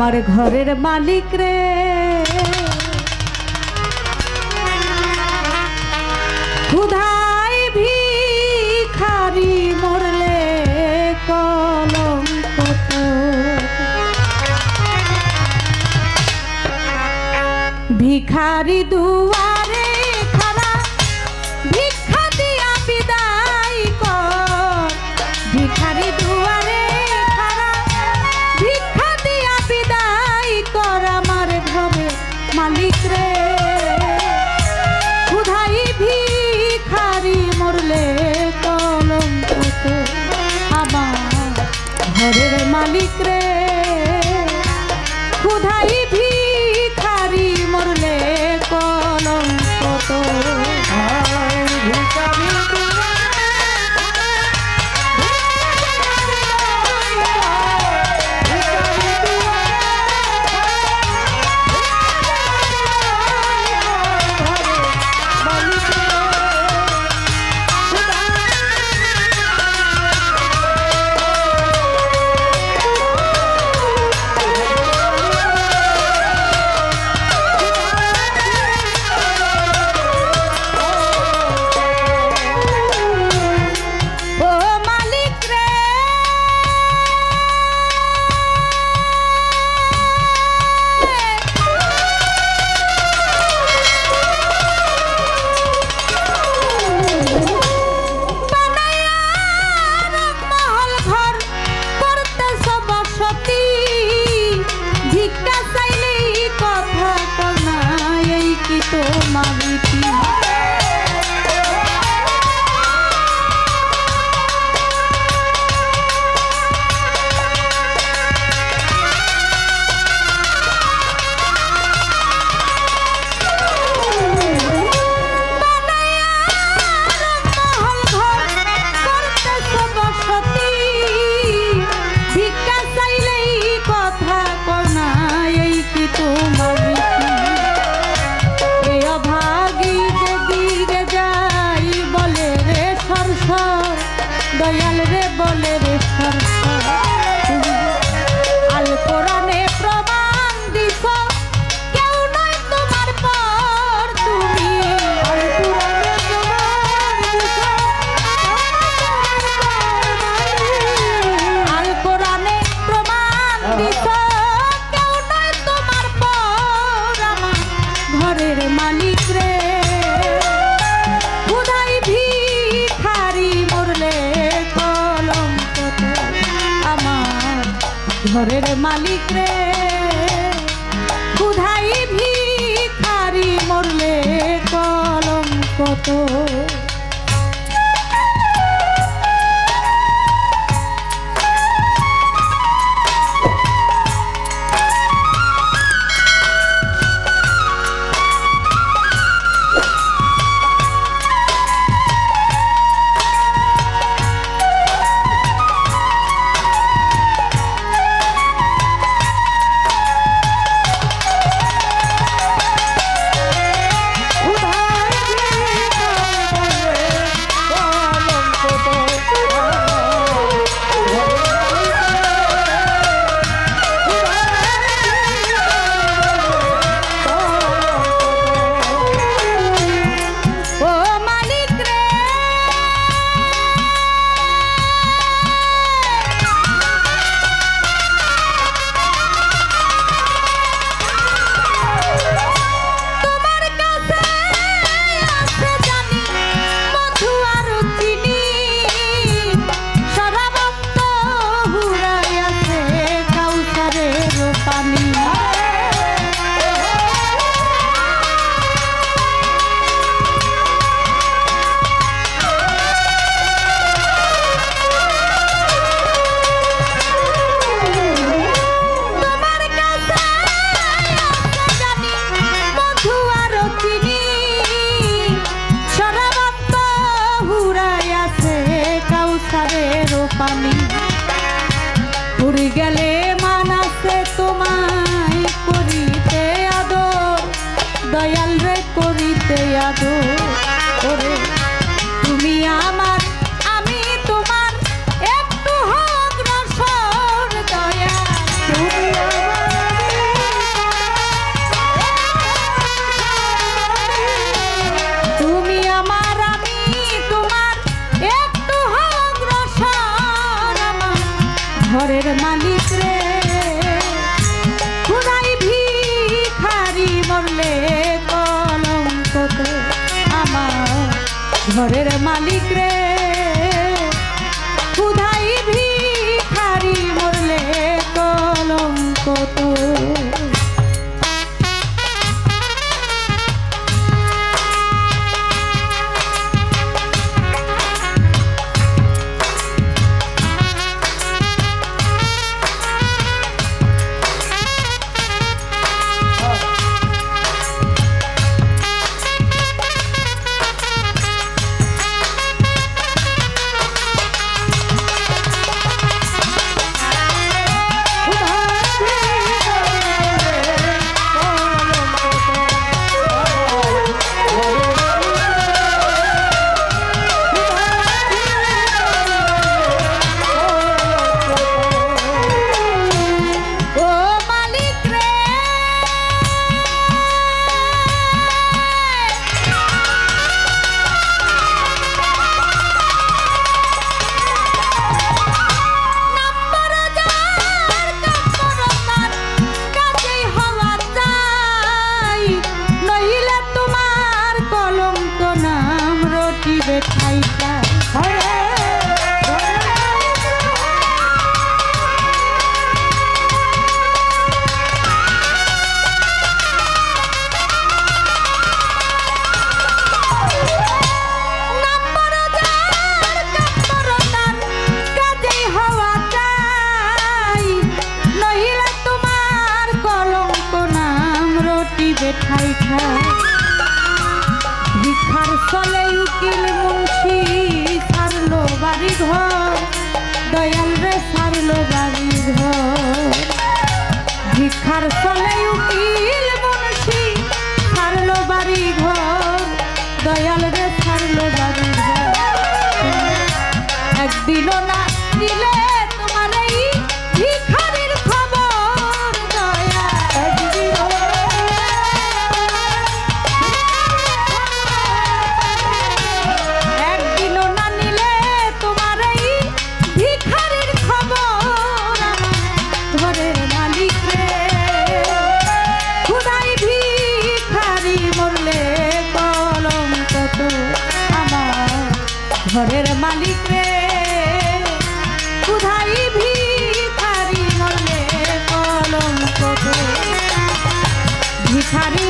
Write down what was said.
আমার ঘরের মালিক রে। ক্ষুধাই ভিখারি মরলে কলম কত ভিখারি দুয়া Moriré mal. তোমার দয়াল রে বলে রে সরকার ঘরের মালিক রে। ক্ষুধাই ভিখারি মরলে কলম কত ঘুরে গেলে মানাসে তোমায় করিতে আদর। দয়াল রে করিতে আদর। ঘরের মালিক রে। করে ঠাই ঠাই। ভিক্ষার চলে উকিল মুন্সি, সারলো বাড়ি ঘর। দয়াল রে সারলো বাড়ি ঘর। ভিক্ষার চলে উকিল মুন্সি, সারলো বাড়ি ঘর। দয়াল ঘরের মালিক রে। কোথায় ভিখারি মনে কলঙ্ক ভিখারি